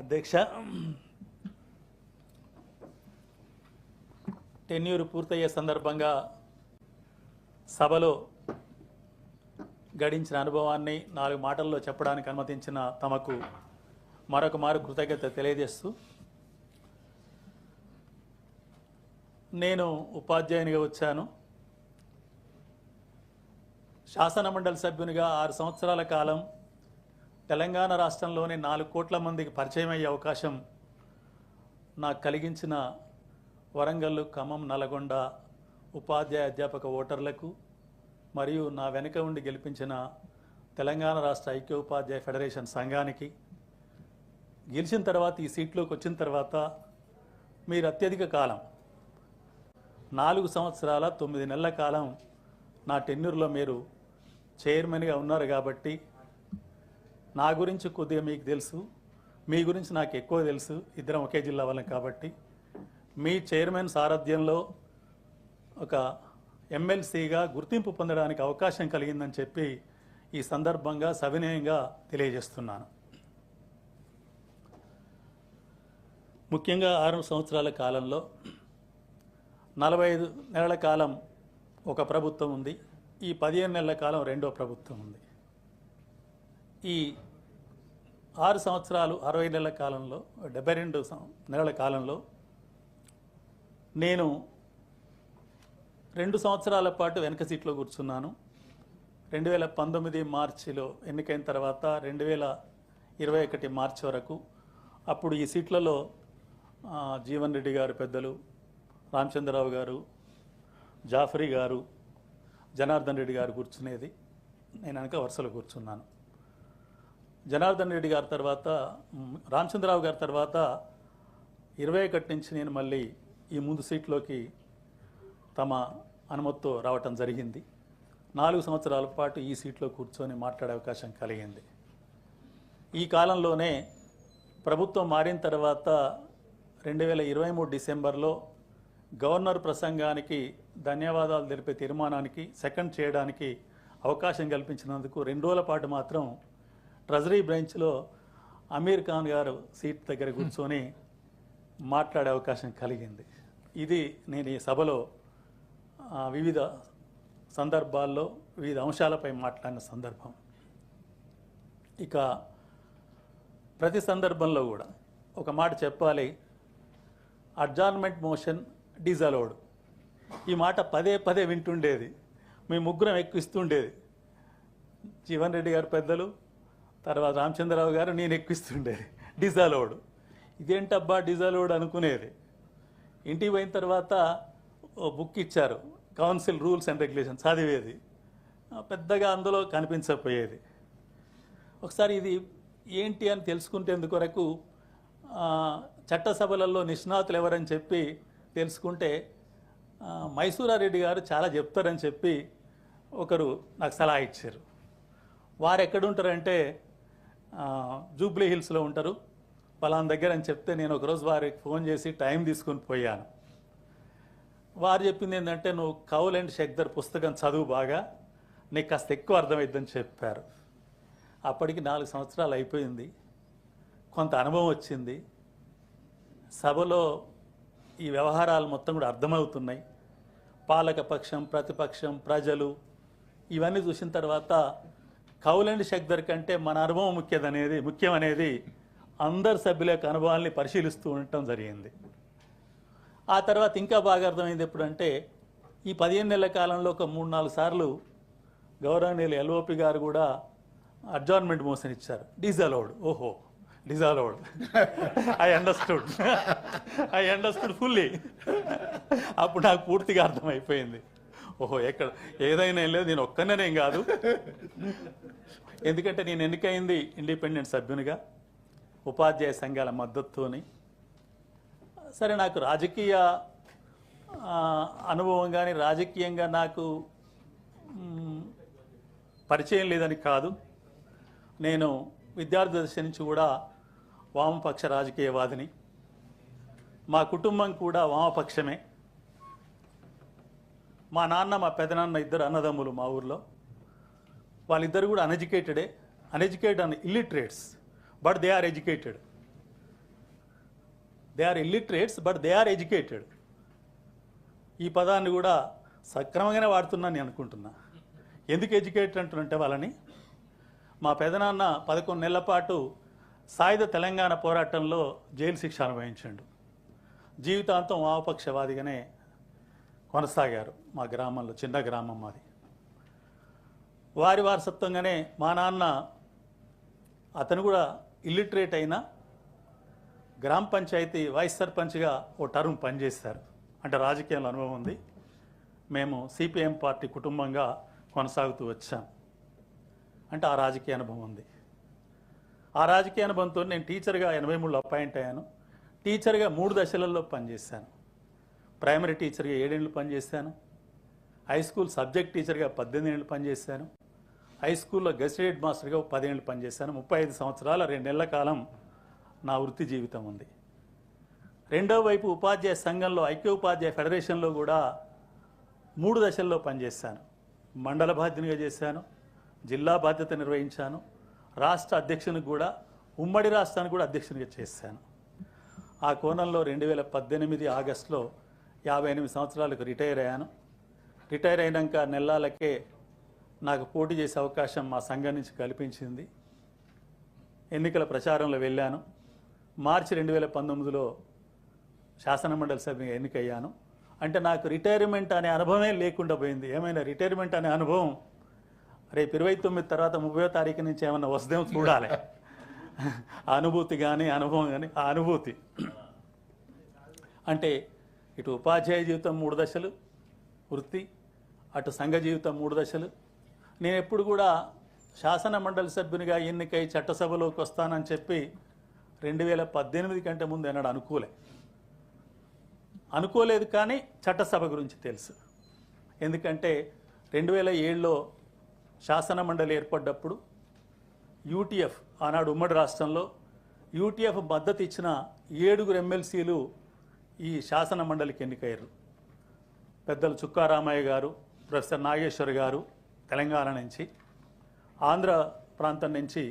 అధ్యక్ష. టెన్యూర్ పూర్తయ్యే సందర్భంగా సభలో గడించిన అనుభవాన్ని నాలుగు మాటల్లో చెప్పడానికి అనుమతించిన తమకు మరొక మారు కృతజ్ఞత తెలియజేస్తూ నేను ఉపాధ్యాయునిగా వచ్చాను. శాసనమండలి సభ్యునిగా ఆరు సంవత్సరాల కాలం తెలంగాణ రాష్ట్రంలోని నాలుగు కోట్ల మందికి పరిచయం అయ్యే అవకాశం నాకు కలిగించిన వరంగల్ ఖమ్మం నల్గొండ ఉపాధ్యాయ అధ్యాపక ఓటర్లకు మరియు నా వెనుక ఉండి గెలిపించిన తెలంగాణ రాష్ట్ర ఐక్య ఉపాధ్యాయ ఫెడరేషన్ సంఘానికి. గెలిచిన తర్వాత ఈ సీట్లోకి వచ్చిన తర్వాత మీరు అత్యధిక కాలం నాలుగు సంవత్సరాల తొమ్మిది నెలల కాలం నా టెన్యూర్లో మీరు చైర్మన్గా ఉన్నారు కాబట్టి నా గురించి కొద్దిగా మీకు తెలుసు మీ గురించి నాకు ఎక్కువ తెలుసు ఇద్దరం ఒకే జిల్లా వాళ్ళం కాబట్టి. మీ చైర్మన్ సారథ్యంలో ఒక ఎమ్మెల్సీగా గుర్తింపు పొందడానికి అవకాశం కలిగిందని చెప్పి ఈ సందర్భంగా సవినయంగా తెలియజేస్తున్నాను. ముఖ్యంగా ఆరు సంవత్సరాల కాలంలో నలభై ఐదు నెలల కాలం ఒక ప్రభుత్వం ఉంది. ఈ పదిహేను నెలల కాలం రెండో ప్రభుత్వం ఉంది. ఈ ఆరు సంవత్సరాలు అరవై నెలల కాలంలో డెబ్బై రెండు నెలల కాలంలో నేను రెండు సంవత్సరాల పాటు వెనక సీట్లో కూర్చున్నాను. రెండు వేల పంతొమ్మిది మార్చిలో ఎన్నికైన తర్వాత రెండు వేల ఇరవై ఒకటి మార్చి వరకు అప్పుడు ఈ సీట్లలో జీవన్ రెడ్డి గారు పెద్దలు రామచంద్రరావు గారు జాఫరీ గారు జనార్దన్ రెడ్డి గారు కూర్చునేది. నేను అనక వరుసలో కూర్చున్నాను. జనార్దన్ రెడ్డి గారి తర్వాత రామచంద్రరావు గారి తర్వాత ఇరవై ఒకటి నుంచి నేను మళ్ళీ ఈ ముందు సీట్లోకి తమ అనుమతితో రావటం జరిగింది. నాలుగు సంవత్సరాల పాటు ఈ సీట్లో కూర్చొని మాట్లాడే అవకాశం కలిగింది. ఈ కాలంలోనే ప్రభుత్వం మారిన తర్వాత రెండు వేల ఇరవై మూడు డిసెంబర్లో గవర్నర్ ప్రసంగానికి ధన్యవాదాలు తెలిపే తీర్మానానికి సెకండ్ చేయడానికి అవకాశం కల్పించినందుకు రెండు రోజుల పాటు మాత్రం ట్రెజరీ బ్రాంచ్లో అమీర్ ఖాన్ గారు సీట్ దగ్గర కూర్చొని మాట్లాడే అవకాశం కలిగింది. ఇది నేను ఈ సభలో వివిధ సందర్భాల్లో వివిధ అంశాలపై మాట్లాడిన సందర్భం. ఇక ప్రతి సందర్భంలో కూడా ఒక మాట చెప్పాలి. అడ్జార్న్మెంట్ మోషన్ డిజలౌడ్ ఈ మాట పదే పదే వింటుండేది. మీ ముగ్గురం ఎక్కువ ఇస్తుండేది జీవన్ రెడ్డి గారు పెద్దలు తర్వాత రామచంద్రరావు గారు నేను ఎక్కిస్తుండేది డిజలౌడ్. ఇదేంటబ్బా డిజలౌడ్ అనుకునేది. ఇంటికి పోయిన తర్వాత ఓ బుక్ ఇచ్చారు. కౌన్సిల్ రూల్స్ అండ్ రెగ్యులేషన్స్ చదివేది. పెద్దగా అందులో కనిపించకపోయేది. ఒకసారి ఇది ఏంటి అని తెలుసుకుంటేందుకొరకు చట్టసభలలో నిష్ణాతులు ఎవరని చెప్పి తెలుసుకుంటే మైసూరారెడ్డి గారు చాలా చెప్తారని చెప్పి ఒకరు నాకు సలహా ఇచ్చారు. వారు ఎక్కడుంటారంటే జూబ్లీ హిల్స్లో ఉంటారు. పలానా దగ్గర అని చెప్తే నేను ఒకరోజు వారికి ఫోన్ చేసి టైం తీసుకొని పోయాను. వారు చెప్పింది ఏంటంటే నువ్వు కౌల్ అండ్ షెక్దర్ పుస్తకం చదువు బాగా నీకు కాస్త ఎక్కువ అర్థమైద్దని చెప్పారు. అప్పటికి నాలుగు సంవత్సరాలు అయిపోయింది. కొంత అనుభవం వచ్చింది. సభలో ఈ వ్యవహారాలు మొత్తం కూడా అర్థమవుతున్నాయి. పాలక పక్షం ప్రతిపక్షం ప్రజలు ఇవన్నీ చూసిన తర్వాత కౌలండి శక్దర్ కంటే మన అనుభవం ముఖ్యదనేది ముఖ్యమనేది అందరు సభ్యుల యొక్క అనుభవాల్ని పరిశీలిస్తూ ఉండటం జరిగింది. ఆ తర్వాత ఇంకా బాగా అర్థమైంది ఎప్పుడంటే ఈ పదిహేను నెలల కాలంలో ఒక మూడు నాలుగు సార్లు గౌరవనీయులు ఎల్ఓపి గారు కూడా అడ్జార్న్మెంట్ మోషన్ ఇచ్చారు డిజలౌడ్ ఓహో disallowed I understood I understood fully అప్పుడు నాకు పూర్తిగా అర్థమైపోయింది. ఓహో ఎక్కడ? ఏదైనా ఏం లేదు నేను ఒక్కనేనేం కాదు. ఎందుకంటే నేను ఎన్నికైంది ఇండిపెండెంట్ సభ్యునిగా ఉపాధ్యాయ సంఘాల మద్దతుతోని. సరే నాకు రాజకీయ అనుభవం కానీ రాజకీయంగా నాకు పరిచయం లేదని కాదు. నేను విద్యార్థి దశ నుంచి కూడా వామపక్ష రాజకీయవాదిని. మా కుటుంబం కూడా వామపక్షమే. మా నాన్న మా పెదనాన్న ఇద్దరు అన్నదమ్ములు మా ఊర్లో. వాళ్ళిద్దరు కూడా అన్ఎడ్యుకేటెడే uneducated and illiterates but they are educated they are illiterates but they are educated ఈ పదాన్ని కూడా సక్రమంగానే వాడుతున్నాను నేను అనుకుంటున్నా. ఎందుకు ఎడ్యుకేటెడ్ అంటున్నంటే వాళ్ళని మా పెదనాన్న పదకొండు నెలల పాటు సాయుధ తెలంగాణ పోరాటంలో జైలు శిక్ష అనుభవించాడు. జీవితాంతం వామపక్షవాదిగానే కొనసాగారు మా గ్రామంలో చిన్న గ్రామం మాది. వారి వారసత్వంగానే మా నాన్న అతను కూడా ఇల్లిటరేట్ అయినా గ్రామ పంచాయతీ వైస్ సర్పంచ్గా ఓ టర్మ్ పనిచేశారు. అంటే రాజకీయాల అనుభవం ఉంది. మేము సిపిఎం పార్టీ కుటుంబంగా కొనసాగుతూ వచ్చాం. అంటే ఆ రాజకీయ అనుభవం ఉంది. ఆ రాజకీయ అనుభవంతో నేను టీచర్గా ఎనభై మూడులో అపాయింట్ అయ్యాను. టీచర్గా మూడు దశలలో పనిచేశాను. ప్రైమరీ టీచర్గా ఏడేళ్ళు పనిచేశాను. హై స్కూల్ సబ్జెక్ట్ టీచర్గా పద్దెనిమిది ఏళ్ళు పనిచేశాను. హై స్కూల్లో గెస్ట్ హెడ్ మాస్టర్గా పదిహేళ్ళు పదేళ్ళు పనిచేశాను. ముప్పై ఐదు సంవత్సరాల రెండు నెలల కాలం నా వృత్తి జీవితం ఉంది. రెండో వైపు ఉపాధ్యాయ సంఘంలో ఐక్య ఉపాధ్యాయ ఫెడరేషన్లో కూడా మూడు దశల్లో పనిచేశాను. మండల బాధ్యతగా చేశాను జిల్లా బాధ్యత నిర్వహించాను రాష్ట్ర అధ్యక్షునికి కూడా ఉమ్మడి రాష్ట్రానికి కూడా అధ్యక్షునిగా చేశాను. ఆ కోణంలో రెండు వేల పద్దెనిమిది ఆగస్టులో యాభై ఎనిమిది సంవత్సరాలకు రిటైర్ అయ్యాను. రిటైర్ అయినాక నెలలకే నాకు పోటీ చేసే అవకాశం మా సంఘం నుంచి కల్పించింది. ఎన్నికల ప్రచారంలో వెళ్ళాను. మార్చి రెండు వేల పంతొమ్మిదిలో శాసనమండలి సభ్యుగా ఎన్నికయ్యాను. అంటే నాకు రిటైర్మెంట్ అనే అనుభవమే లేకుండా పోయింది. ఏమైనా రిటైర్మెంట్ అనే అనుభవం రేపు ఇరవై తొమ్మిది తర్వాత ముప్పై తారీఖు నుంచి ఏమైనా వస్తుందేమో చూడాలి. ఆ అనుభూతి కానీ అనుభవం కానీ ఆ అనుభూతి. అంటే ఇటు ఉపాధ్యాయ జీవితం మూడు దశలు వృత్తి అటు సంఘ జీవితం మూడు దశలు. నేను ఎప్పుడు కూడా శాసన మండలి సభ్యునిగా ఎన్నికై చట్టసభలోకి వస్తానని చెప్పి రెండు వేల పద్దెనిమిది కంటే ముందు ఎన్నడూ అనుకోలే. అనుకోలేదు కానీ చట్టసభ గురించి తెలుసు. ఎందుకంటే రెండు వేల ఏడులో శాసన మండలి ఏర్పడ్డప్పుడు యూటీఎఫ్ ఆనాడు ఉమ్మడి రాష్ట్రంలో యూటీఎఫ్ మద్దతు ఇచ్చిన ఏడుగురు ఎమ్మెల్సీలు ఈ శాసన మండలికి ఎన్నికయ్యారు. పెద్దలు చుక్కారామయ్య గారు ప్రొఫెసర్ నాగేశ్వర్ గారు తెలంగాణ నుంచి ఆంధ్ర ప్రాంతం నుంచి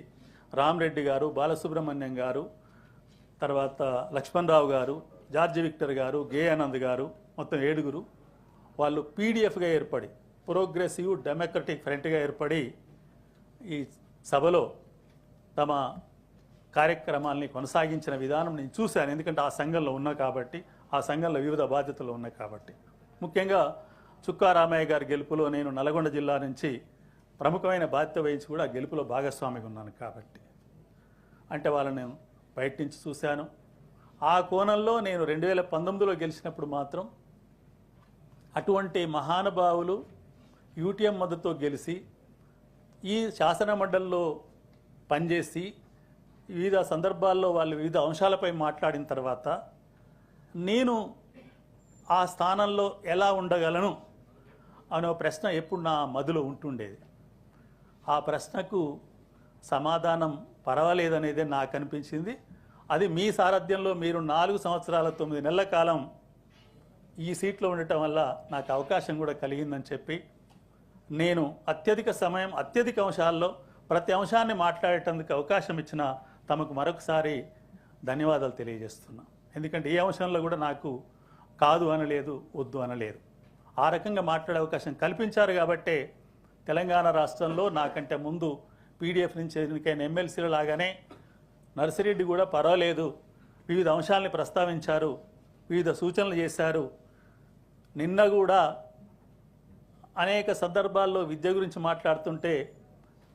రామరెడ్డి గారు బాలసుబ్రహ్మణ్యం గారు తర్వాత లక్ష్మణరావు గారు జార్జి విక్టర్ గారు గే ఆనంద్ గారు మొత్తం ఏడుగురు వాళ్ళు పీడిఎఫ్గా ఏర్పడి ప్రోగ్రెసివ్ డెమోక్రటిక్ ఫ్రంట్గా ఏర్పడి ఈ సభలో తమ కార్యక్రమాల్ని కొనసాగించిన విధానం నేను చూశాను. ఎందుకంటే ఆ సంఘంలో ఉన్నా కాబట్టి ఆ సంఘంలో వివిధ బాధ్యతలు ఉన్నాయి కాబట్టి. ముఖ్యంగా చుక్కారామయ్య గారి గెలుపులో నేను నల్గొండ జిల్లా నుంచి ప్రముఖమైన బాధ్యత వహించి కూడా ఆ గెలుపులో భాగస్వామిగా ఉన్నాను కాబట్టి. అంటే వాళ్ళని నేను బయట నుంచి చూశాను. ఆ కోణంలో నేను రెండు వేల పంతొమ్మిదిలో గెలిచినప్పుడు మాత్రం అటువంటి మహానుభావులు యూటీఎం మద్దతుతో గెలిచి ఈ శాసన మండలిలో పనిచేసి వివిధ సందర్భాల్లో వాళ్ళు వివిధ అంశాలపై మాట్లాడిన తర్వాత నేను ఆ స్థానంలో ఎలా ఉండగలను అనే ప్రశ్న ఎప్పుడు నా మదిలో ఉంటుండేది. ఆ ప్రశ్నకు సమాధానం పర్వాలేదనేదే నాకు అనిపించింది. అది మీ సారథ్యంలో మీరు నాలుగు సంవత్సరాల తొమ్మిది నెలల కాలం ఈ సీట్లో ఉండటం వల్ల నాకు అవకాశం కూడా కలిగిందని చెప్పి నేను అత్యధిక సమయం అత్యధిక అంశాల్లో ప్రతి అంశాన్ని మాట్లాడేటందుకు అవకాశం ఇచ్చిన తమకు మరొకసారి ధన్యవాదాలు తెలియజేస్తున్నాను ఎందుకంటే ఏ అంశంలో కూడా నాకు కాదు అనలేదు వద్దు అనలేదు. ఆ రకంగా మాట్లాడే అవకాశం కల్పించారు కాబట్టే తెలంగాణ రాష్ట్రంలో నాకంటే ముందు పీడిఎఫ్ నుంచి ఎన్నికైన ఎమ్మెల్సీల లాగానే నర్సిరెడ్డి కూడా పర్వాలేదు. వివిధ అంశాలని ప్రస్తావించారు వివిధ సూచనలు చేశారు. నిన్న కూడా అనేక సందర్భాల్లో విద్య గురించి మాట్లాడుతుంటే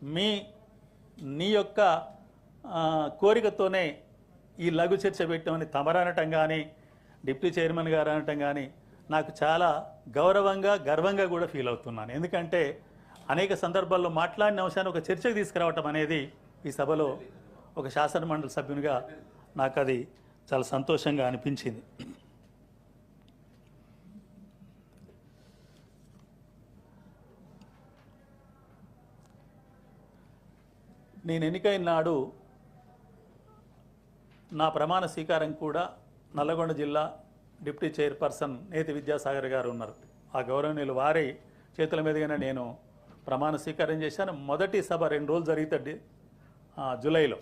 మీ నీ యొక్క కోరికతోనే ఈ లఘు చర్చ పెట్టామని తమరనటం కానీ డిప్యూటీ చైర్మన్ గారు అనటం కానీ నాకు చాలా గౌరవంగా గర్వంగా కూడా ఫీల్ అవుతున్నాను. ఎందుకంటే అనేక సందర్భాల్లో మాట్లాడిన అంశాన్ని ఒక చర్చకు తీసుకురావటం అనేది ఈ సభలో ఒక శాసన మండలి సభ్యునిగా నాకు అది చాలా సంతోషంగా అనిపించింది. నేను ఎన్నికైన నాడు నా ప్రమాణ స్వీకారం కూడా నల్లగొండ జిల్లా డిప్యూటీ చైర్పర్సన్ నేతి విద్యాసాగర్ గారు ఉన్నారు. ఆ గౌరవనీయులు వారి చేతుల మీదుగానే నేను ప్రమాణ స్వీకారం చేశాను. మొదటి సభ రెండు రోజులు జరిగితే జూలైలో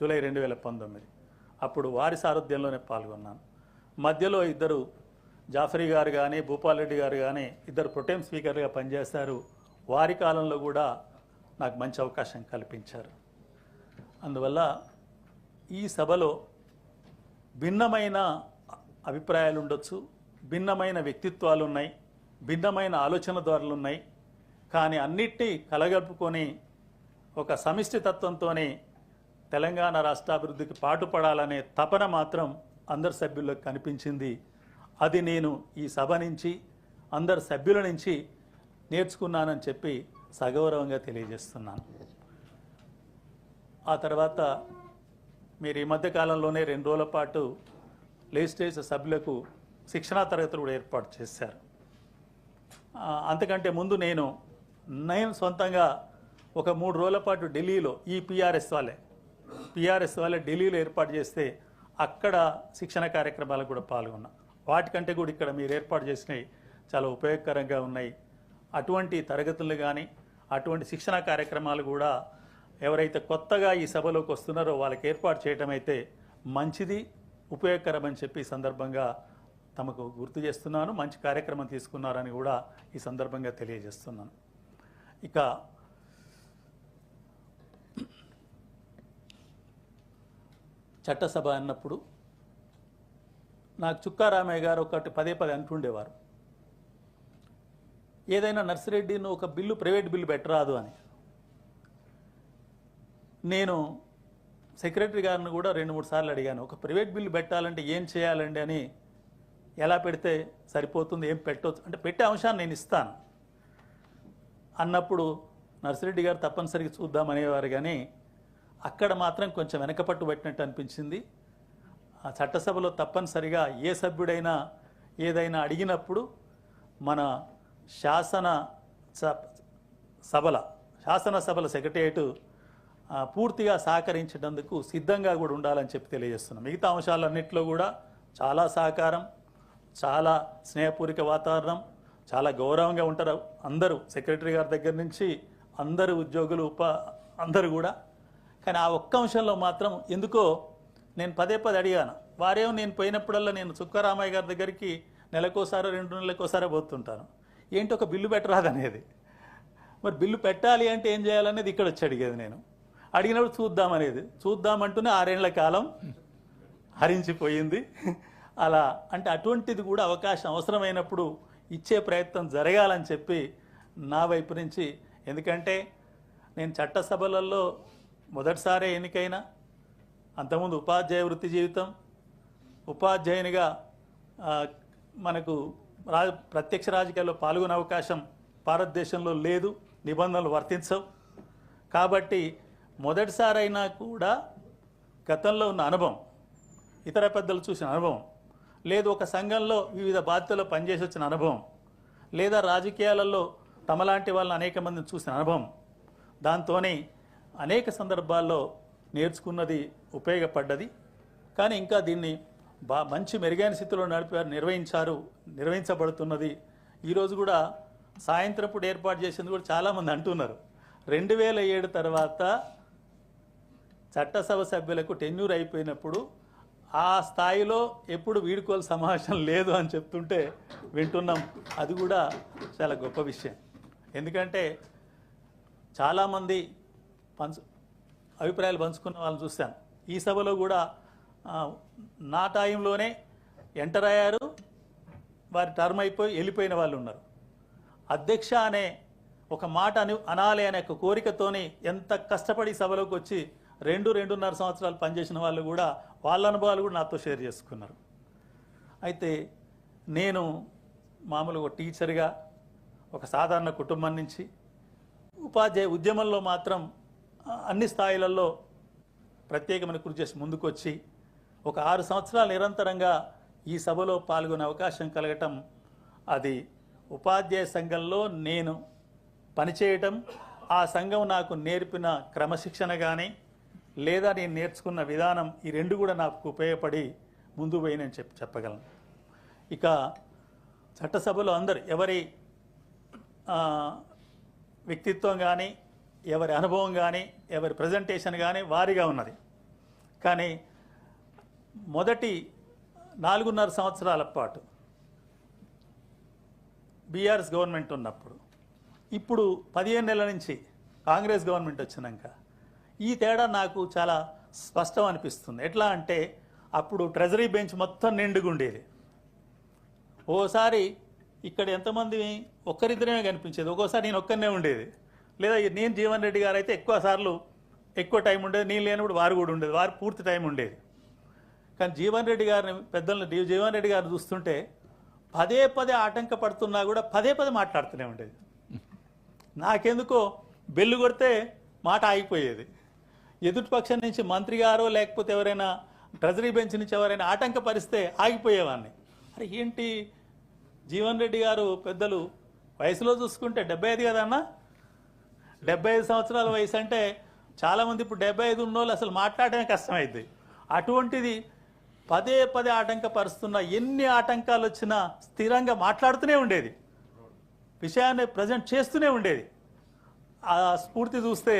జూలై రెండు వేల పంతొమ్మిది. అప్పుడు వారి సారథ్యంలోనే పాల్గొన్నాను. మధ్యలో ఇద్దరు జాఫరీ గారు కానీ భూపాల్ రెడ్డి గారు కానీ ఇద్దరు ప్రొటెం స్పీకర్గా పనిచేశారు. వారి కాలంలో కూడా నాకు మంచి అవకాశం కల్పించారు. అందువల్ల ఈ సభలో భిన్నమైన అభిప్రాయాలు ఉండొచ్చు భిన్నమైన వ్యక్తిత్వాలు ఉన్నాయి భిన్నమైన ఆలోచన ధోరణులు ఉన్నాయి కానీ అన్నిటినీ కలగలుపుకొని ఒక సమిష్టి తత్వంతోనే తెలంగాణ రాష్ట్రాభివృద్ధికి పాటుపడాలనే తపన మాత్రం అందరి సభ్యుల్లో కనిపించింది. అది నేను ఈ సభ నుంచి అందరు సభ్యుల నుంచి నేర్చుకున్నానని చెప్పి సగౌరవంగా తెలియజేస్తున్నాను. ఆ తర్వాత మీరు ఈ మధ్య కాలంలోనే రెండు రోజుల పాటు లెజిస్లేచర్ సభ్యులకు శిక్షణా తరగతులు కూడా ఏర్పాటు చేశారు. అంతకంటే ముందు నేను నేను సొంతంగా ఒక మూడు రోజుల పాటు ఢిల్లీలో ఈ పిఆర్ఎస్ వాళ్ళే పిఆర్ఎస్ వాళ్ళే ఢిల్లీలో ఏర్పాటు చేస్తే అక్కడ శిక్షణ కార్యక్రమాలకు కూడా పాల్గొన్నా. వాటికంటే కూడా ఇక్కడ మీరు ఏర్పాటు చేసినవి చాలా ఉపయోగకరంగా ఉన్నాయి. అటువంటి తరగతులు కానీ అటువంటి శిక్షణ కార్యక్రమాలు కూడా ఎవరైతే కొత్తగా ఈ సభలోకి వస్తున్నారో వాళ్ళకి ఏర్పాటు చేయటం అయితే మంచిది ఉపయోగకరమని చెప్పి సందర్భంగా తమకు గుర్తు చేస్తున్నాను. మంచి కార్యక్రమం తీసుకున్నారని కూడా ఈ సందర్భంగా తెలియజేస్తున్నాను. ఇక చట్టసభ అన్నప్పుడు నాకు చుక్కారామయ్య గారు ఒకటి పదే పదే అంటుండేవారు. ఏదైనా నర్సిరెడ్డిని ఒక బిల్లు ప్రైవేట్ బిల్లు పెట్టరాదు అని. నేను సెక్రటరీ గారిని కూడా రెండు మూడు సార్లు అడిగాను. ఒక ప్రైవేట్ బిల్లు పెట్టాలంటే ఏం చేయాలండి అని ఎలా పెడితే సరిపోతుంది ఏం పెట్టవచ్చు అంటే పెట్టే అంశాన్ని నేను ఇస్తాను. అన్నప్పుడు నర్సిరెడ్డి గారు తప్పనిసరిగా చూద్దామనేవారు కానీ అక్కడ మాత్రం కొంచెం వెనకపట్టు పెట్టినట్టు అనిపించింది. ఆ చట్టసభలో తప్పనిసరిగా ఏ సభ్యుడైనా ఏదైనా అడిగినప్పుడు మన శాసన స- సభల శాసనసభల సెక్రటేరియట్ పూర్తిగా సహకరించేటందుకు సిద్ధంగా కూడా ఉండాలని చెప్పి తెలియజేస్తున్నాం. మిగతా అంశాలన్నింటిలో కూడా చాలా సహకారం చాలా స్నేహపూరిక వాతావరణం చాలా గౌరవంగా ఉంటారు అందరూ. సెక్రటరీ గారి దగ్గర నుంచి అందరు ఉద్యోగులు ఉప అందరూ కూడా. కానీ ఆ ఒక్క అంశంలో మాత్రం ఎందుకో నేను పదే పదే అడిగాను. వారేమో నేను పోయినప్పుడల్లా నేను చుక్కరామయ్య గారి దగ్గరికి నెలకోసారి రెండు నెలలకోసారో పోతుంటాను. ఏంటి ఒక బిల్లు పెట్టరాదనేది? మరి బిల్లు పెట్టాలి అంటే ఏం చేయాలనేది ఇక్కడ వచ్చి అడిగేది నేను. అడిగినప్పుడు చూద్దామనేది చూద్దామంటూనే ఆరేళ్ళ కాలం హరించిపోయింది. అలా అంటే అటువంటిది కూడా అవకాశం అవసరమైనప్పుడు ఇచ్చే ప్రయత్నం జరగాలని చెప్పి నా వైపు నుంచి ఎందుకంటే నేను చట్టసభలలో మొదటిసారే ఎన్నికైనా అంతకుముందు ఉపాధ్యాయ వృత్తి జీవితం ఉపాధ్యాయునిగా మనకు రా ప్రత్యక్ష రాజకీయాల్లో పాల్గొనే అవకాశం భారతదేశంలో లేదు నిబంధనలు వర్తించవు. కాబట్టి మొదటిసారైనా కూడా గతంలో ఉన్న అనుభవం ఇతర పెద్దలు చూసిన అనుభవం లేదు ఒక సంఘంలో వివిధ బాధ్యతలో పనిచేసి వచ్చిన అనుభవం లేదా రాజకీయాలలో తమలాంటి వాళ్ళని అనేక మందిని చూసిన అనుభవం దాంతోనే అనేక సందర్భాల్లో నేర్చుకున్నది ఉపయోగపడ్డది. కానీ ఇంకా దీన్ని బా మంచి మెరుగైన స్థితిలో నడిపారు నిర్వహించారు నిర్వహించబడుతున్నది. ఈరోజు కూడా సాయంత్రప్పుడు ఏర్పాటు చేసింది కూడా చాలామంది అంటున్నారు. రెండు వేల ఏడు తర్వాత చట్టసభ సభ్యులకు టెన్యూర్ అయిపోయినప్పుడు ఆ స్థాయిలో ఎప్పుడు వీడుకోలు సమావేశం లేదు అని చెప్తుంటే వింటున్నాం. అది కూడా చాలా గొప్ప విషయం. ఎందుకంటే చాలామంది పంచు అభిప్రాయాలు పంచుకున్న వాళ్ళని చూశాను ఈ సభలో కూడా నా టైంలోనే ఎంటర్ అయ్యారు. వారి టర్మ్ అయిపోయి వెళ్ళిపోయిన వాళ్ళు ఉన్నారు. అధ్యక్ష అనే ఒక మాట అని అనాలి అనే ఒక కోరికతోని ఎంత కష్టపడి సభలోకి వచ్చి రెండు రెండున్నర సంవత్సరాలు పనిచేసిన వాళ్ళు కూడా వాళ్ళ అనుభవాలు కూడా నాతో షేర్ చేసుకున్నారు. అయితే నేను మామూలుగా ఒక టీచర్గా ఒక సాధారణ కుటుంబం నుంచి ఉపాధ్యాయ ఉద్యమంలో మాత్రం అన్ని స్థాయిలలో ప్రత్యేకమైన కృషి చేసి ముందుకొచ్చి ఒక ఆరు సంవత్సరాలు నిరంతరంగా ఈ సభలో పాల్గొనే అవకాశం కలగటం అది ఉపాధ్యాయ సంఘంలో నేను పనిచేయటం ఆ సంఘం నాకు నేర్పిన క్రమశిక్షణ కానీ లేదా నేను నేర్చుకున్న విధానం ఈ రెండు కూడా నాకు ఉపయోగపడి ముందు పోయినని చెప్ చెప్పగలను. ఇక చట్టసభలో అందరు ఎవరి వ్యక్తిత్వం కానీ ఎవరి అనుభవం కానీ ఎవరి ప్రజెంటేషన్ కానీ వారిగా ఉన్నది. కానీ మొదటి నాలుగున్నర సంవత్సరాల పాటు బీఆర్ఎస్ గవర్నమెంట్ ఉన్నప్పుడు ఇప్పుడు పదిహేను నెలల నుంచి కాంగ్రెస్ గవర్నమెంట్ వచ్చినాక ఈ తేడా నాకు చాలా స్పష్టం అనిపిస్తుంది. ఎట్లా అంటే అప్పుడు ట్రెజరీ బెంచ్ మొత్తం నిండుగుండేది. ఓసారి ఇక్కడ ఎంతమంది ఒక్కరిద్దరమే కనిపించేది. ఒక్కోసారి నేను ఒక్కనే ఉండేది. లేదా నేను జీవన్ రెడ్డి గారు అయితే ఎక్కువ సార్లు ఎక్కువ టైం ఉండేది. నేను లేనప్పుడు వారు కూడా ఉండేది. వారు పూర్తి టైం ఉండేది. కానీ జీవన్ రెడ్డి గారిని పెద్దలను జీవన్ రెడ్డి గారిని చూస్తుంటే పదే పదే ఆటంకపడుతున్నా కూడా పదే పదే మాట్లాడుతూనే ఉండేది. నాకెందుకో బెల్లు కొడితే మాట ఆగిపోయేది. ఎదుటి పక్షం నుంచి మంత్రి గారో లేకపోతే ఎవరైనా ట్రెజరీ బెంచ్ నుంచి ఎవరైనా ఆటంకపరిస్తే ఆగిపోయేవాడిని. అరే ఏంటి? జీవన్ రెడ్డి గారు పెద్దలు వయసులో చూసుకుంటే డెబ్బై ఐదు కదన్నా డెబ్బై ఐదు సంవత్సరాల వయసు అంటే చాలామంది ఇప్పుడు డెబ్బై ఐదు ఉన్నోళ్ళు అసలు మాట్లాడటమే కష్టమైంది అటువంటిది పదే పదే ఆటంకపరుస్తున్న ఎన్ని ఆటంకాలు వచ్చినా స్థిరంగా మాట్లాడుతూనే ఉండేది. విషయాన్ని ప్రజెంట్ చేస్తూనే ఉండేది. ఆ స్ఫూర్తి చూస్తే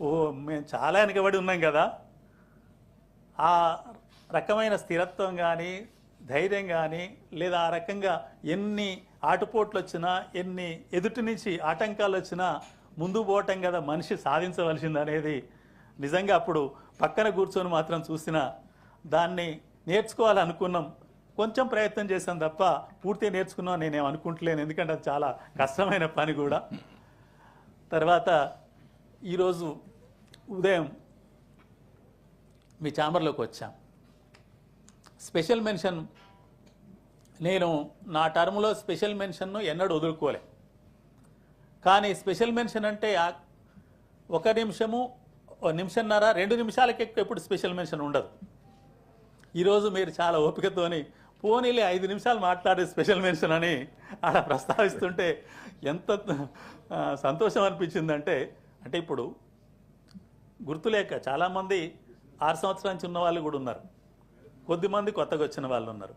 ఓ మేము చాలా వెనకబడి ఉన్నాం కదా. ఆ రకమైన స్థిరత్వం కానీ ధైర్యం కానీ లేదా ఆ రకంగా ఎన్ని ఆటుపోట్లు వచ్చినా ఎన్ని ఎదుటి నుంచి ఆటంకాలు వచ్చినా ముందు పోవటం కదా మనిషి సాధించవలసింది అనేది నిజంగా అప్పుడు పక్కన కూర్చొని మాత్రం చూసినా దాన్ని నేర్చుకోవాలనుకున్నాం. కొంచెం ప్రయత్నం చేశాం తప్ప పూర్తిగా నేర్చుకున్నాం నేనేం అనుకుంటలేను. ఎందుకంటే అది చాలా కష్టమైన పని కూడా. తర్వాత ఈరోజు ఉదయం మీ ఛాంబర్లోకి వచ్చాం. స్పెషల్ మెన్షన్ నేను నా టర్మ్లో స్పెషల్ మెన్షన్ను ఎన్నడూ వదులుకోలే. కానీ స్పెషల్ మెన్షన్ అంటే ఒక నిమిషము నిమిషంన్నర నిమిషన్నర రెండు నిమిషాలకి ఎక్కువ ఎప్పుడు స్పెషల్ మెన్షన్ ఉండదు. ఈరోజు మీరు చాలా ఓపికతోని పోనీలే ఐదు నిమిషాలు మాట్లాడే స్పెషల్ మెన్షన్ అని ఆడ ప్రస్తావిస్తుంటే ఎంత సంతోషం అనిపించిందంటే అంటే ఇప్పుడు గుర్తులేక చాలామంది ఆరు సంవత్సరాల నుంచి ఉన్న వాళ్ళు కూడా ఉన్నారు. కొద్దిమంది కొత్తగా వచ్చిన వాళ్ళు ఉన్నారు.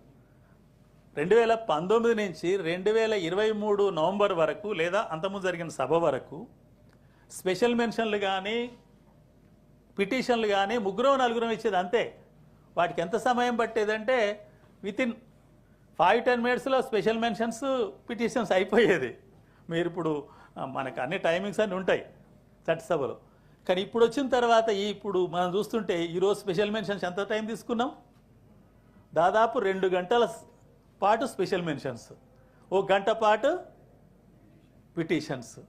రెండు వేల పంతొమ్మిది నుంచి రెండు వేల ఇరవై మూడు నవంబర్ వరకు లేదా అంతకుముందు జరిగిన సభ వరకు స్పెషల్ మెన్షన్లు కానీ పిటిషన్లు కానీ ముగ్గురం నలుగురం ఇచ్చేది అంతే. వాటికి ఎంత సమయం పట్టేదంటే విత్ ఇన్ ఫైవ్ టెన్ మినిట్స్లో స్పెషల్ మెన్షన్స్ పిటిషన్స్ అయిపోయేది. మీరు ఇప్పుడు మనకు అన్ని టైమింగ్స్ అన్నీ ఉంటాయి. చట్టసభలో కానీ ఇప్పుడు వచ్చిన తర్వాత ఇప్పుడు మనం చూస్తుంటే ఈరోజు స్పెషల్ మెన్షన్స్ ఎంత టైం తీసుకున్నాం? దాదాపు రెండు గంటల పాటు స్పెషల్ మెన్షన్స్. ఓ గంట పాటు పిటిషన్స్.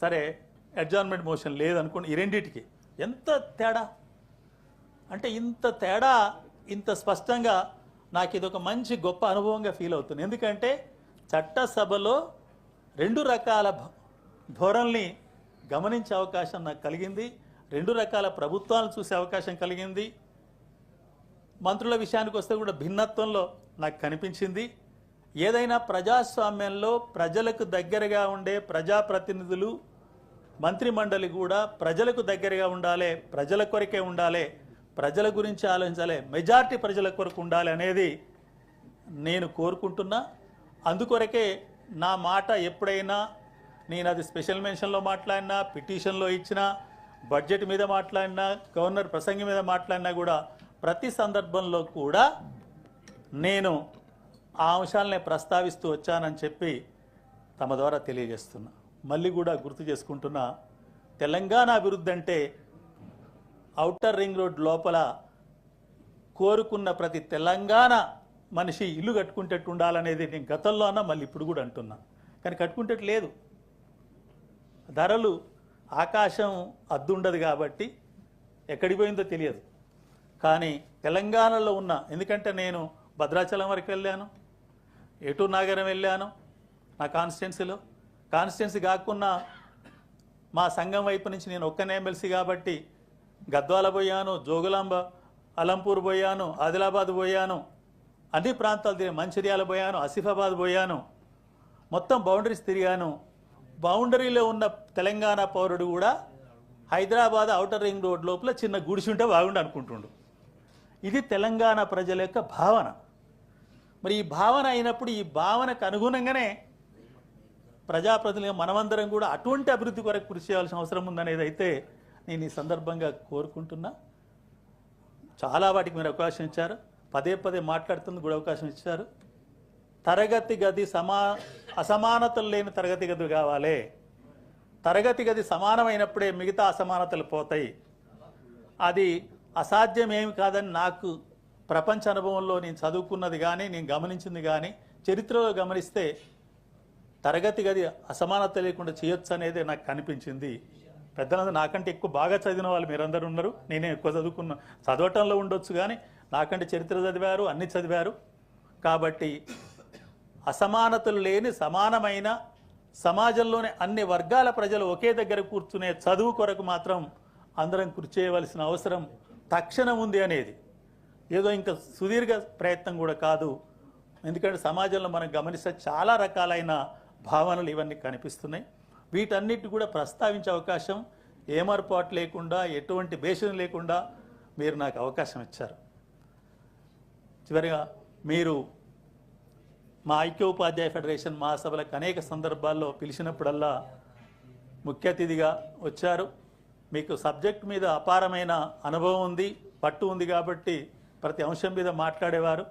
సరే అడ్జాన్మెంట్ మోషన్ లేదనుకోండి ఈ రెండింటికి. ఎంత తేడా? అంటే ఇంత తేడా ఇంత స్పష్టంగా నాకు ఇది ఒక మంచి గొప్ప అనుభవంగా ఫీల్ అవుతుంది. ఎందుకంటే చట్టసభలో రెండు రకాల భ- ధోరణిని గమనించే అవకాశం నాకు కలిగింది. రెండు రకాల ప్రభుత్వాలను చూసే అవకాశం కలిగింది. మంత్రుల విషయానికి వస్తే కూడా భిన్నత్వంలో నాకు కనిపించింది. ఏదైనా ప్రజాస్వామ్యంలో ప్రజలకు దగ్గరగా ఉండే ప్రజాప్రతినిధులు మంత్రిమండలి కూడా ప్రజలకు దగ్గరగా ఉండాలి ప్రజల కొరకే ఉండాలి ప్రజల గురించి ఆలోచించాలి మెజార్టీ ప్రజల కొరకు ఉండాలి అనేది నేను కోరుకుంటున్నా. అందుకొరకే నా మాట ఎప్పుడైనా నేను అది స్పెషల్ మెన్షన్లో మాట్లాడినా పిటిషన్లో ఇచ్చినా బడ్జెట్ మీద మాట్లాడినా గవర్నర్ ప్రసంగం మీద మాట్లాడినా కూడా ప్రతి సందర్భంలో కూడా నేను ఆ అంశాలనే ప్రస్తావిస్తూ వచ్చానని చెప్పి తమ ద్వారా తెలియజేస్తున్నా. మళ్ళీ కూడా గుర్తు చేసుకుంటున్నా తెలంగాణ అభివృద్ధి అంటే ఔటర్ రింగ్ రోడ్ లోపల కోరుకున్న ప్రతి తెలంగాణ మనిషి ఇల్లు కట్టుకుంటట్టు ఉండాలనేది నేను గతంలో అన్నా మళ్ళీ ఇప్పుడు కూడా అంటున్నా. కానీ కట్టుకుంటట్టు లేదు. ధరలు ఆకాశం అద్దుండదు కాబట్టి ఎక్కడికి పోయిందో తెలియదు. కానీ తెలంగాణలో ఉన్న ఎందుకంటే నేను భద్రాచలం వరకు వెళ్ళాను ఎటు నగరం వెళ్ళాను నా కాన్స్టిట్యున్సీలో. కాన్స్టిట్యున్సీ కాకుండా మా సంఘం వైపు నుంచి నేను ఒక్కనే ఎమ్మెల్సీ కాబట్టి గద్వాల పోయాను జోగులాంబ అలంపూర్ పోయాను ఆదిలాబాద్ పోయాను అన్ని ప్రాంతాలు తిరిగి మంచిర్యాల పోయాను ఆసిఫాబాద్ పోయాను. మొత్తం బౌండరీస్ తిరిగాను. బౌండరీలో ఉన్న తెలంగాణ పౌరుడు కూడా హైదరాబాద్ ఔటర్ రింగ్ రోడ్ లోపల చిన్న గుడిసుంటే బాగుండు అనుకుంటుండు. ఇది తెలంగాణ ప్రజల యొక్క భావన. మరి ఈ భావన అయినప్పుడు ఈ భావనకు అనుగుణంగానే ప్రజాప్రతినిధులు మనమందరం కూడా అటువంటి అభివృద్ధి కొరకు కృషి చేయాల్సిన అవసరం ఉందనేది అయితే నేను ఈ సందర్భంగా కోరుకుంటున్నా. చాలా వాటికి మీరు అవకాశం ఇచ్చారు. పదే పదే మాట్లాడుతుంది కూడా అవకాశం ఇచ్చారు. తరగతి గది సమా అసమానతలు లేని తరగతి గది కావాలి. తరగతి గది సమానమైనప్పుడే మిగతా అసమానతలు పోతాయి. అది అసాధ్యమేమి కాదని నాకు ప్రపంచ అనుభవంలో నేను చదువుకున్నది కానీ నేను గమనించింది కానీ చరిత్రలో గమనిస్తే తరగతి గది అసమానత లేకుండా చేయొచ్చు అనేది నాకు కనిపించింది పెద్దలందరూ నాకంటే ఎక్కువ బాగా చదివిన వాళ్ళు మీరందరూ ఉన్నారు. నేనే ఎక్కువ చదువుకున్న చదవటంలో ఉండొచ్చు కానీ నాకంటే చరిత్ర చదివారు అన్ని చదివారు. కాబట్టి అసమానతలు లేని సమానమైన సమాజంలోని అన్ని వర్గాల ప్రజలు ఒకే దగ్గర కూర్చునే చదువు కొరకు మాత్రం అందరం కృషి చేయవలసిన అవసరం తక్షణం ఉంది అనేది. ఏదో ఇంకా సుదీర్ఘ ప్రయత్నం కూడా కాదు. ఎందుకంటే సమాజంలో మనం గమనిస్తే చాలా రకాలైన భావనలు ఇవన్నీ కనిపిస్తున్నాయి. వీటన్నిటి కూడా ప్రస్తావించే అవకాశం ఏమర్పాటు లేకుండా ఎటువంటి భేషం లేకుండా మీరు నాకు అవకాశం ఇచ్చారు. చివరిగా మీరు మా ఐక్యోపాధ్యాయ ఫెడరేషన్ మహాసభలకు అనేక సందర్భాల్లో పిలిచినప్పుడల్లా ముఖ్య అతిథిగా వచ్చారు. మీకు సబ్జెక్ట్ మీద అపారమైన అనుభవం ఉంది పట్టు ఉంది కాబట్టి ప్రతి అంశం మీద మాట్లాడేవారు.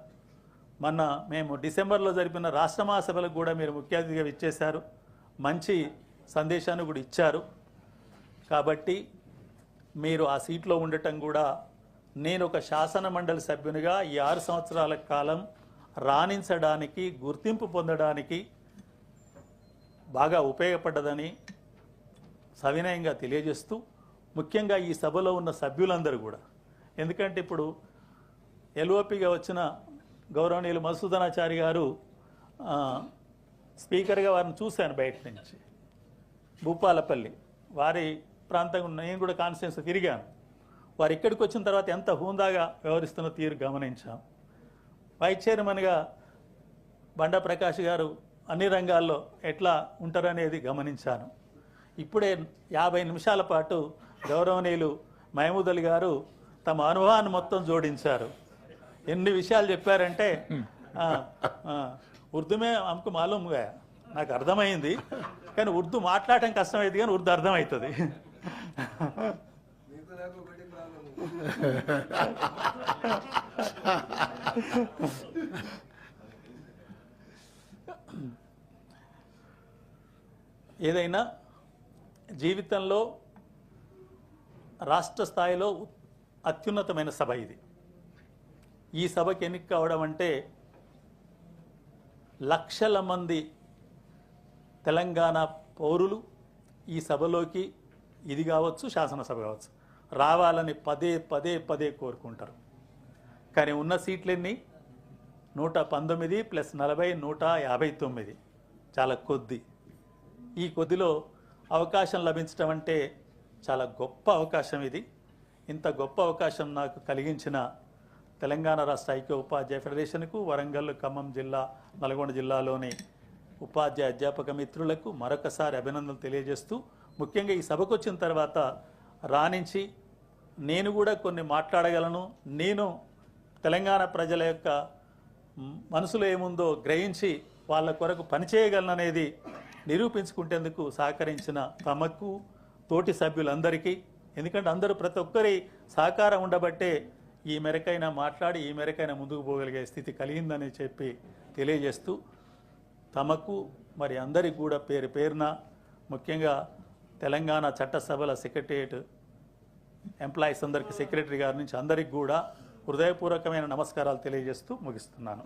మొన్న మేము డిసెంబర్లో జరిపిన రాష్ట్ర మహాసభలకు కూడా మీరు ముఖ్య అతిథిగా ఇచ్చేశారు మంచి సందేశాన్ని కూడా ఇచ్చారు. కాబట్టి మీరు ఆ సీట్లో ఉండటం కూడా నేను ఒక శాసన మండలి సభ్యునిగా ఈ ఆరు సంవత్సరాల కాలం రాణించడానికి గుర్తింపు పొందడానికి బాగా ఉపయోగపడ్డదని సవినయంగా తెలియజేస్తూ ముఖ్యంగా ఈ సభలో ఉన్న సభ్యులందరూ కూడా. ఎందుకంటే ఇప్పుడు ఎల్ఓపిగా వచ్చిన గౌరవనీయులు మధుసూదనాచారి గారు స్పీకర్గా వారిని చూశాను బయట నుంచి. భూపాలపల్లి. వారి ప్రాంతంగా ఉన్న- నేను కూడా కాన్స్టిట్యూన్స్ తిరిగాను. వారు ఇక్కడికి వచ్చిన తర్వాత ఎంత హూందాగా వ్యవహరిస్తున్న తీరు గమనించాం. వైస్ చైర్మన్గా బండ ప్రకాష్ గారు అన్ని రంగాల్లో ఎట్లా ఉంటారనేది గమనించాను. ఇప్పుడే యాభై నిమిషాల పాటు గౌరవనీయులు మహమూద్ అలీ గారు తమ అనుభవాన్ని మొత్తం జోడించారు. ఎన్ని విషయాలు చెప్పారంటే ఉర్దూమే అమ్మకు మాలూముగా నాకు అర్థమైంది. కానీ ఉర్దూ మాట్లాడటం కష్టమైంది కానీ ఉర్దూ అర్థమవుతుంది మీకు నాకు ఒకటి ప్రాబ్లం ఏదైనా జీవితంలో రాష్ట్ర స్థాయిలో అత్యున్నతమైన సభ ఇది. ఈ సభకి ఎన్నిక కావడం అంటే లక్షల మంది తెలంగాణ పౌరులు ఈ సభలోకి ఇది కావచ్చు శాసనసభ కావచ్చు. రావాలని పదే పదే పదే కోరుకుంటారు. కానీ ఉన్న సీట్లన్నీ నూట పంతొమ్మిది ప్లస్ నలభై నూట యాభై తొమ్మిది. చాలా కొద్ది. ఈ కొద్దిలో అవకాశం లభించడం అంటే చాలా గొప్ప అవకాశం ఇది. ఇంత గొప్ప అవకాశం నాకు కలిగించిన తెలంగాణ రాష్ట్ర ఐక్య ఉపాధ్యాయ ఫెడరేషన్కు వరంగల్ ఖమ్మం జిల్లా నల్గొండ జిల్లాలోని ఉపాధ్యాయ అధ్యాపక మిత్రులకు మరొకసారి అభినందనలు తెలియజేస్తూ ముఖ్యంగా ఈ సభకు వచ్చిన తర్వాత రాణించి నేను కూడా కొన్ని మాట్లాడగలను. నేను తెలంగాణ ప్రజల యొక్క మనసులో ఏముందో గ్రహించి వాళ్ళ కొరకు పనిచేయగలననేది నిరూపించుకుంటేందుకు సహకరించిన తమకు తోటి సభ్యులందరికీ ఎందుకంటే అందరూ ప్రతి ఒక్కరి సహకారం ఉండబట్టే ఈ మేరకైనా మాట్లాడి ఈ మేరకైనా ముందుకు పోగలిగే స్థితి కలిగిందని చెప్పి తెలియజేస్తూ తమకు మరి అందరికి కూడా పేరు పేరున ముఖ్యంగా తెలంగాణ చట్టసభల సెక్రటేరియట్ ఎంప్లాయీస్ అందరికీ సెక్రటరీ గారి నుంచి అందరికి కూడా హృదయపూర్వకమైన నమస్కారాలు తెలియజేస్తూ ముగిస్తున్నాను.